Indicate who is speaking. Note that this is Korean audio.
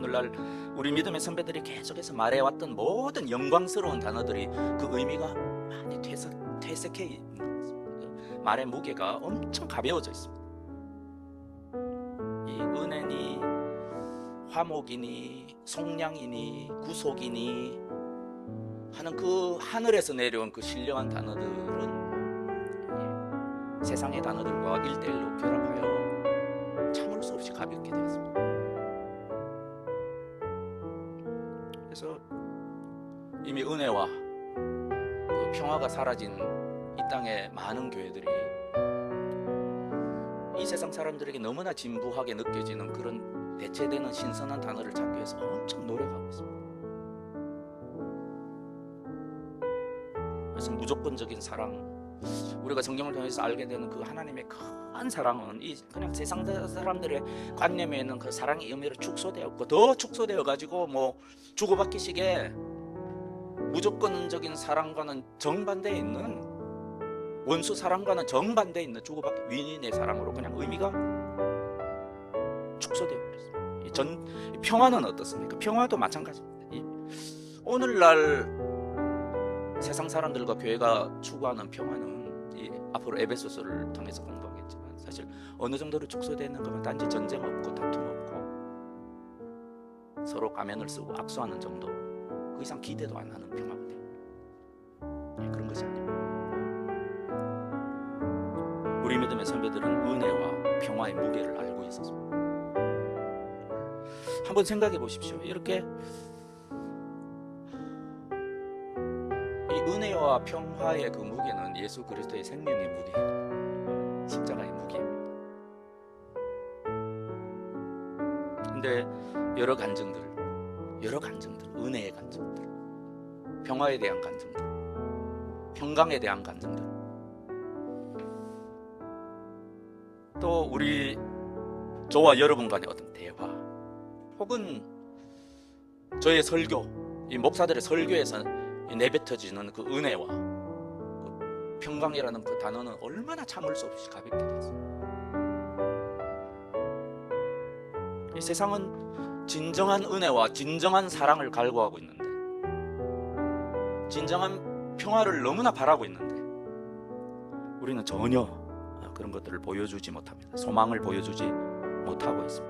Speaker 1: 오늘날 우리 믿음의 선배들이 계속해서 말해왔던 모든 영광스러운 단어들이 그 의미가 많이 퇴색, 퇴색해. 그 말의 무게가 엄청 가벼워져 있습니다. 이 은혜니 화목이니 속량이니 구속이니 하는 그 하늘에서 내려온 그 신령한 단어들은 예, 세상의 단어들과 일대일로 그래서 이미 은혜와 그 평화가 사라진 이 땅의 많은 교회들이 이 세상 사람들에게 너무나 진부하게 느껴지는 그런 대체되는 신선한 단어를 찾기 위해서 엄청 노력하고 있습니다. 그래서 무조건적인 사랑, 우리가 성경을 통해서 알게 되는 그 하나님의 큰 사랑은 이 그냥 세상 사람들의 관념에 있는 그 사랑의 의미로 축소되었고 더 축소되어 가지고 뭐 주고받기식의 무조건적인 사랑과는 정반대에 있는 원수 사랑과는 정반대에 있는 주고받기 위인의 사랑으로 그냥 의미가 축소되어 버렸습니다. 이전 평화는 어떻습니까? 평화도 마찬가지입니다. 이 오늘날 세상 사람들과 교회가 추구하는 평화는 이 앞으로 에베소서를 통해서 공부하겠지만 사실 어느 정도로 축소되는 것은 단지 전쟁 없고 다툼 없고 서로 가면을 쓰고 악수하는 정도 그 이상 기대도 안 하는 평화가 돼요. 예, 그런 것이 아닙니다. 우리 믿음의 선배들은 은혜와 평화의 무게를 알고 있었습니다. 한번 생각해 보십시오. 이렇게 은혜와 평화의 그 무게는 예수 그리스도의 생명의 무게입니다. 십자가의 무게입니다. 근데 여러 간증들, 여러 간증들, 은혜의 간증들, 평화에 대한 간증들, 평강에 대한 간증들, 또 우리 저와 여러분 간의 어떤 대화, 혹은 저의 설교, 이 목사들의 설교에서 내뱉어지는 그 은혜와 그 평강이라는 그 단어는 얼마나 참을 수 없이 가볍게 됐습니다. 이 세상은 진정한 은혜와 진정한 사랑을 갈구하고 있는데, 진정한 평화를 너무나 바라고 있는데, 우리는 전혀 그런 것들을 보여주지 못합니다. 소망을 보여주지 못하고 있습니다.